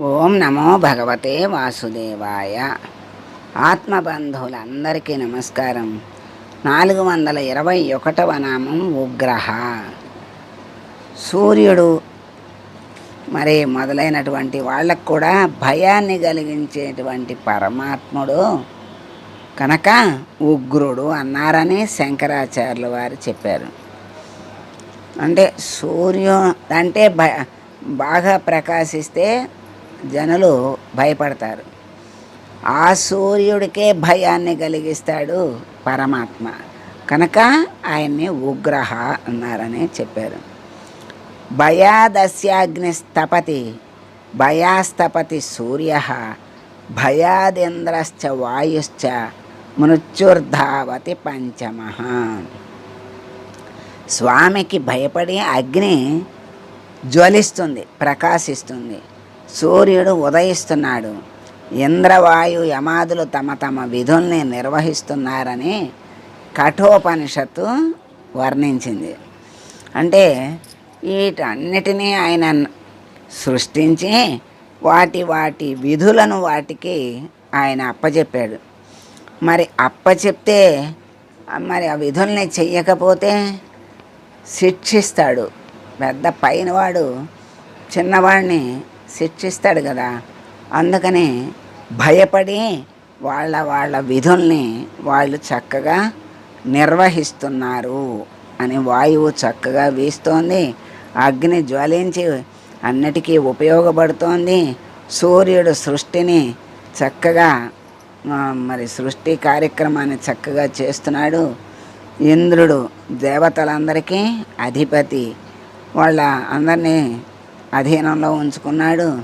ఓం నమో భగవతే వాసుదేవాయ. ఆత్మబంధువులందరికీ నమస్కారం. నాలుగు వందల ఇరవై ఒకటవ నామం ఉగ్రహ. సూర్యుడు మరి మొదలైనటువంటి వాళ్ళకు కూడా భయాన్ని కలిగించేటువంటి పరమాత్ముడు కనుక ఉగ్రుడు అన్నారని శంకరాచార్యుల వారు చెప్పారు. అంటే సూర్యు అంటే భయ బాగా ప్రకాశిస్తే జనులు భయపడతారు. ఆ సూర్యుడికే భయాన్ని కలిగిస్తాడు పరమాత్మ. కనుక ఆయన్ని ఉగ్రహ అన్నారని చెప్పారు. భయాదస్యాగ్నిస్తపతి భయాస్తపతి సూర్య భయాదింద్రశ్చ వాయుశ్చ మృత్యుర్ధావతి పంచమ. స్వామికి భయపడి అగ్ని జ్వలిస్తుంది ప్రకాశిస్తుంది. సూర్యుడు ఉదయిస్తున్నాడు. ఇంద్రవాయు యమాదులు తమ తమ విధుల్ని నిర్వహిస్తున్నారని కఠోపనిషత్తు వర్ణించింది. అంటే వీటన్నిటినీ ఆయన సృష్టించి వాటి వాటి విధులను వాటికి ఆయన అప్పచెప్పాడు మరి అప్పచెప్తే మరి ఆ విధుల్ని చెయ్యకపోతే శిక్షిస్తాడు. పెద్ద పైనవాడు చిన్నవాడిని శిక్షిస్తాడు కదా. అందుకని భయపడి వాళ్ళ వాళ్ళ విధుల్ని వాళ్ళు చక్కగా నిర్వహిస్తున్నారు అని వాయువు చక్కగా వీస్తోంది. అగ్ని జ్వలించి అన్నిటికీ ఉపయోగపడుతోంది. సూర్యుడు సృష్టిని చక్కగా మరి సృష్టి కార్యక్రమాన్ని చక్కగా చేస్తున్నాడు. ఇంద్రుడు దేవతలందరికీ అధిపతి. వాళ్ళ అందరినీ అధీనంలో ఉంచుకున్నాడు.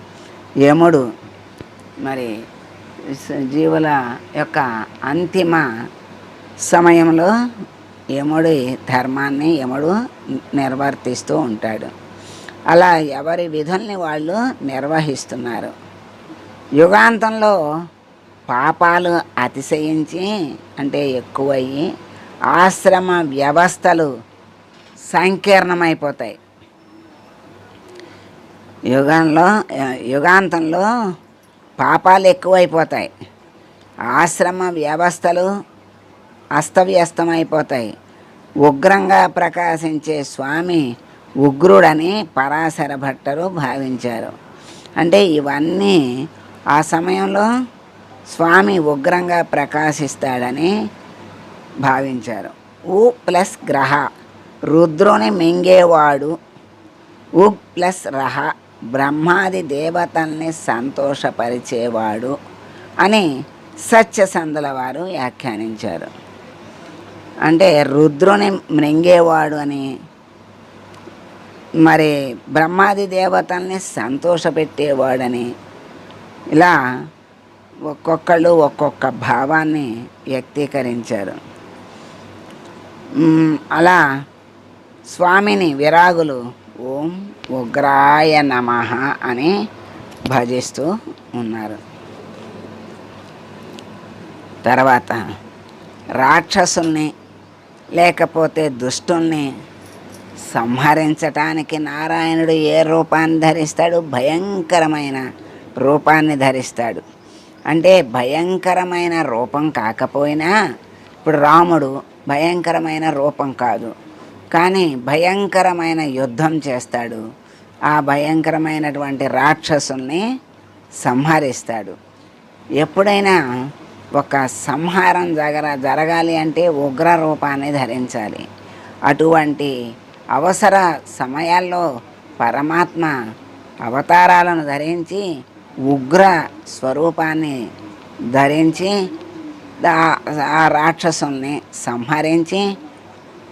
యముడు మరి జీవుల యొక్క అంతిమ సమయంలో యముడి ధర్మాన్ని యముడు నిర్వర్తిస్తూ ఉంటాడు. అలా ఎవరి విధుల్ని వాళ్ళు నిర్వహిస్తున్నారు. యుగాంతంలో పాపాలు అతిశయించి అంటే ఎక్కువయ్యి ఆశ్రమ వ్యవస్థలు సంకీర్ణమైపోతాయి. యుగంలో యుగాంతంలో పాపాలు ఎక్కువైపోతాయి. ఆశ్రమ వ్యవస్థలు అస్తవ్యస్తమైపోతాయి. ఉగ్రంగా ప్రకాశించే స్వామి ఉగ్రుడని పరాశర భట్టరు భావించారు. అంటే ఇవన్నీ ఆ సమయంలో స్వామి ఉగ్రంగా ప్రకాశిస్తాడని భావించారు. ఉ ప్లస్ గ్రహ. రుద్రుని మింగేవాడు. ఉ ప్లస్ రహ. బ్రహ్మాది దేవతల్ని సంతోషపరిచేవాడు అని సత్యసంధుల వారు వ్యాఖ్యానించారు. అంటే రుద్రుని మృంగేవాడు అని మరి బ్రహ్మాది దేవతల్ని సంతోషపెట్టేవాడని ఇలా ఒక్కొక్కళ్ళు ఒక్కొక్క భావాన్ని వ్యక్తీకరించారు. అలా స్వామిని విరాగులు ఓం ఉగ్రాయ నమ అని భజిస్తూ ఉన్నారు. తర్వాత రాక్షసుల్ని లేకపోతే దుష్టుల్ని సంహరించటానికి నారాయణుడు ఏ రూపాన్ని ధరిస్తాడు? భయంకరమైన రూపాన్ని ధరిస్తాడు. అంటే భయంకరమైన రూపం కాకపోయినా ఇప్పుడు రాముడు భయంకరమైన రూపం కాదు. కానీ భయంకరమైన యుద్ధం చేస్తాడు. ఆ భయంకరమైనటువంటి రాక్షసుల్ని సంహరిస్తాడు. ఎప్పుడైనా ఒక సంహారం జగర జరగాలి అంటే ఉగ్ర రూపాన్ని ధరించాలి. అటువంటి అవసర సమయాల్లో పరమాత్మ అవతారాలను ధరించి ఉగ్ర స్వరూపాన్ని ధరించి ఆ రాక్షసుల్ని సంహరించి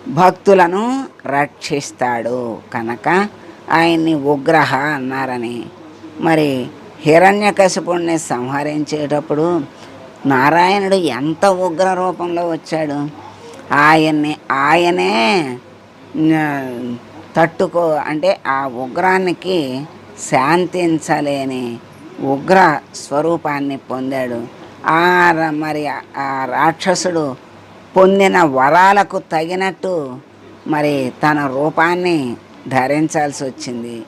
భక్తులను రక్షిస్తాడు కనుక ఆయన్ని ఉగ్రహ అన్నారని. మరి హిరణ్యకశిపుణ్ణి సంహరించేటప్పుడు నారాయణుడు ఎంత ఉగ్ర రూపంలో వచ్చాడు? ఆయన్ని ఆయనే తట్టుకో అంటే ఆ ఉగ్రానికి శాంతించలేని ఉగ్ర స్వరూపాన్ని పొందాడు. ఆ ర- మరి ఆ రాక్షసుడు పొందిన వరాలకు తగినట్టు మరి తన రూపాన్ని ధరించాల్సి వచ్చింది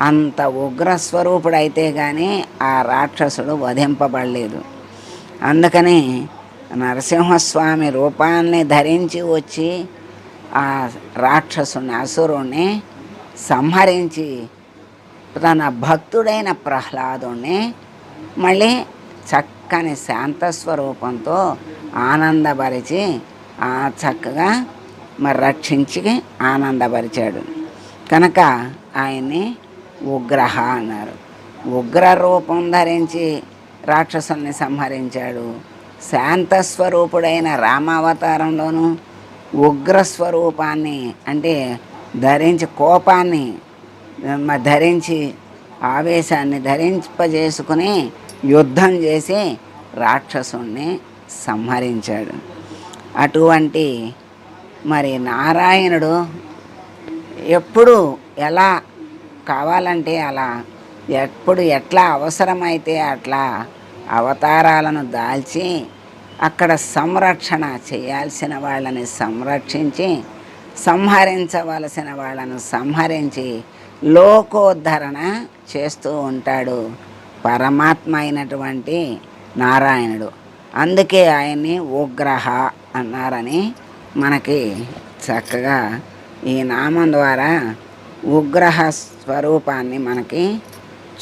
అంత ఉగ్రస్వరూపుడైతే కానీ ఆ రాక్షసుడు వధింపబడలేదు. అందుకని నరసింహస్వామి రూపాన్ని ధరించి వచ్చి ఆ రాక్షసుని అసురుణ్ణి సంహరించి తన భక్తుడైన ప్రహ్లాదుని మళ్ళీ చక్కని శాంత స్వరూపంతో ఆనందపరిచి చక్కగా మరి రక్షించి ఆనందపరిచాడు. కనుక ఆయన్ని ఉగ్రహ అన్నారు. ఉగ్ర రూపం ధరించి రాక్షసుల్ని సంహరించాడు. శాంత స్వరూపుడైన రామావతారంలోనూ ఉగ్ర స్వరూపాన్ని అంటే ధరించి కోపాన్ని ధరించి ఆవేశాన్ని ధరింపజేసుకుని యుద్ధం చేసి రాక్షసుణ్ణి సంహరించాడు. అటువంటి మరి నారాయణుడు ఎప్పుడు ఎలా కావాలంటే అలా ఎప్పుడు ఎట్లా అవసరమైతే అట్లా అవతారాలను దాల్చి అక్కడ సంరక్షణ చేయాల్సిన వాళ్ళని సంరక్షించి సంహరించవలసిన వాళ్ళను సంహరించి లోకోద్ధరణ చేస్తూ ఉంటాడు పరమాత్మ అయినటువంటి నారాయణుడు. అందుకే ఆయన్ని ఉగ్రహ అన్నారని మనకి చక్కగా ఈ నామం ద్వారా ఉగ్రహ స్వరూపాన్ని మనకి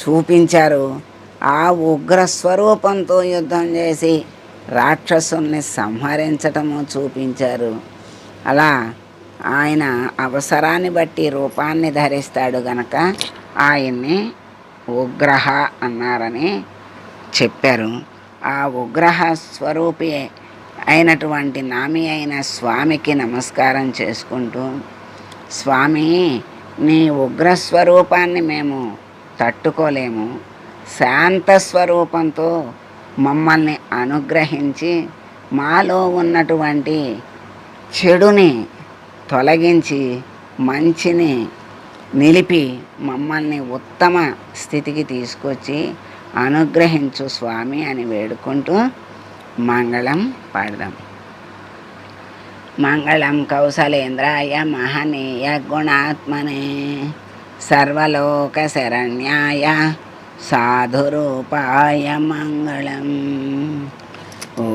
చూపించారు. ఆ ఉగ్ర స్వరూపంతో యుద్ధం చేసి రాక్షసుల్ని సంహరించటము చూపించారు. అలా ఆయన అవసరాన్ని బట్టి రూపాన్ని ధరిస్తాడు గనక ఆయన్ని ఉగ్రహ అన్నారని చెప్పారు. ఆ ఉగ్రహ స్వరూపి అయినటువంటి నామి అయిన స్వామికి నమస్కారం చేసుకుంటూ స్వామి నీ ఉగ్రస్వరూపాన్ని మేము తట్టుకోలేము. శాంత స్వరూపంతో మమ్మల్ని అనుగ్రహించి మాలో ఉన్నటువంటి చెడుని తొలగించి మంచిని నిలిపి మమ్మల్ని ఉత్తమ స్థితికి తీసుకొచ్చి అనుగ్రహించు స్వామి అని వేడుకుంటూ మంగళం పాడదాం. మంగళం కౌశలేంద్రాయ మహనీయ గుణాత్మనే సర్వలోక శరణ్యాయ సాధురూపాయ మంగళం. ఓ